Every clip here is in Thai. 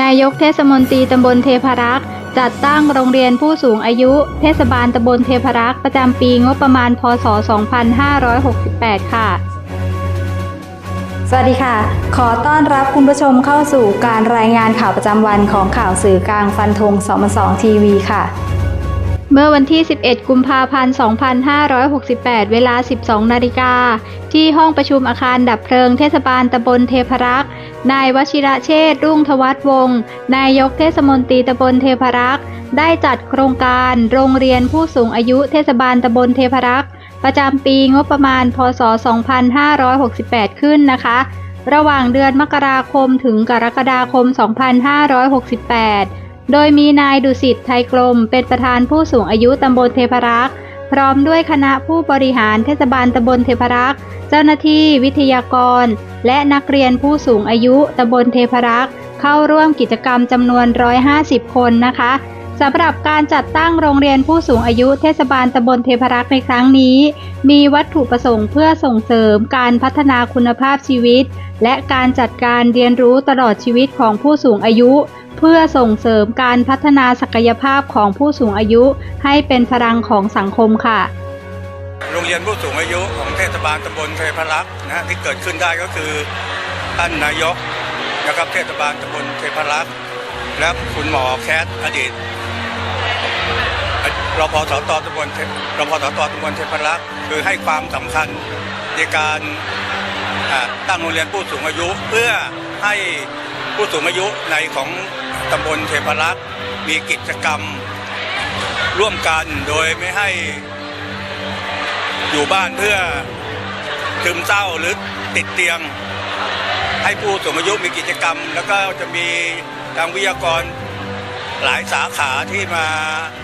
นายกเทศมนตรีตำบลเทพารักษ์จัดตั้งโรงเรียนผู้สูงอายุ เทศบาลตำบลเทพารักษ์ประจำปีงบประมาณ พศ 2568 ค่ะ สวัสดีค่ะ ขอต้อนรับคุณผู้ชมเข้าสู่การรายงานข่าวประจำวันของข่าวสื่อกลางฟันธง2 2ทีวีค่ะ เมื่อวันที่ 11 กุมภาพันธ์ 2568 เวลา 12 นาฬิกา ที่ห้องประชุมอาคารดับเพลิงเทศบาลตำบลเทพารักษ์ นายวชิระเชษฐ์รุ่งทวัฒน์วงศ์นายกเทศมนตรีตำบลเทพรักษ์ ได้จัดโครงการโรงเรียนผู้สูงอายุเทศบาลตำบลเทพรักษ์ ประจำปีงบประมาณ พศ 2568 ขึ้นนะคะ ระหว่างเดือนมกราคมถึงกรกฎาคม 2568 โดยมีนายดุสิตไทยกลม เป็นประธานผู้สูงอายุตำบลเทพรักษ์ พร้อมด้วยคณะผู้บริหารเทศบาลตำบลเทพรักษ์ เจ้าหน้าที่วิทยากร และนักเรียนผู้สูงอายุตำบลเทพรักษ์ เข้าร่วมกิจกรรมจำนวน 150 คนนะคะ สำหรับการจัดตั้งโรงเรียนผู้สูงอายุเทศบาลตำบลเทพรักษ์ในครั้งนี้ มีวัตถุประสงค์เพื่อส่งเสริมการพัฒนาคุณภาพชีวิต และการจัดการเรียนรู้ตลอดชีวิตของผู้สูงอายุ เพื่อส่งเสริมการพัฒนาศักยภาพของผู้สูงอายุ ให้เป็นพลังของสังคมค่ะ โรงเรียนผู้สูงอายุของเทศบาลตำบลเทพรักษ์นะที่เกิดขึ้นได้ก็คือท่านนายกนะครับเทศบาลตำบลเทพรักษ์และคุณหมอแคทอดีต รพสตตำบลเทรพสตตำบลเทพรักษ์คือให้ความสำคัญในการตั้งโรงเรียนผู้สูงอายุ เพื่อให้ผู้สูงอายุในของตำบลเทพรักษ์มีกิจกรรมร่วมกันโดยไม่ให้อยู่บ้านเพื่อซึมเศร้าหรือติดเตียง ให้ผู้สูงอายุมีกิจกรรม แล้วก็จะมีทางวิทยากร หลายสาขาที่มา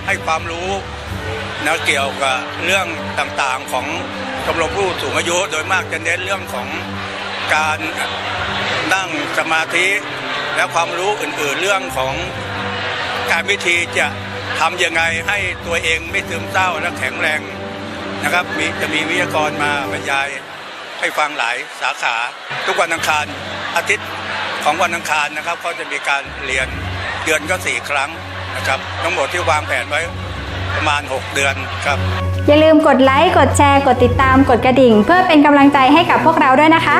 ให้ความรู้นะเกี่ยวกับเรื่องต่างๆของชมรมผู้สูงอายุโดยมากจะเน้นเรื่องของการนั่งสมาธิ และความรู้อื่น ๆ เรื่องของการวิธีจะทำยังไงให้ตัวเองไม่ซึมเศร้าและแข็งแรงนะครับมีจะมีวิทยากรมาบรรยายให้ฟังหลายสาขา ทุกวันอังคารอาทิตย์ของวันอังคารนะครับ ก็จะมีการเรียน เดือนก็สี่ครั้งนะครับ ทั้งหมดที่วางแผนไว้ประมาณ 6 เดือนครับ อย่าลืมกดไลค์ กดแชร์ กดติดตาม กดกระดิ่ง เพื่อเป็นกำลังใจให้กับพวกเราด้วยนะคะ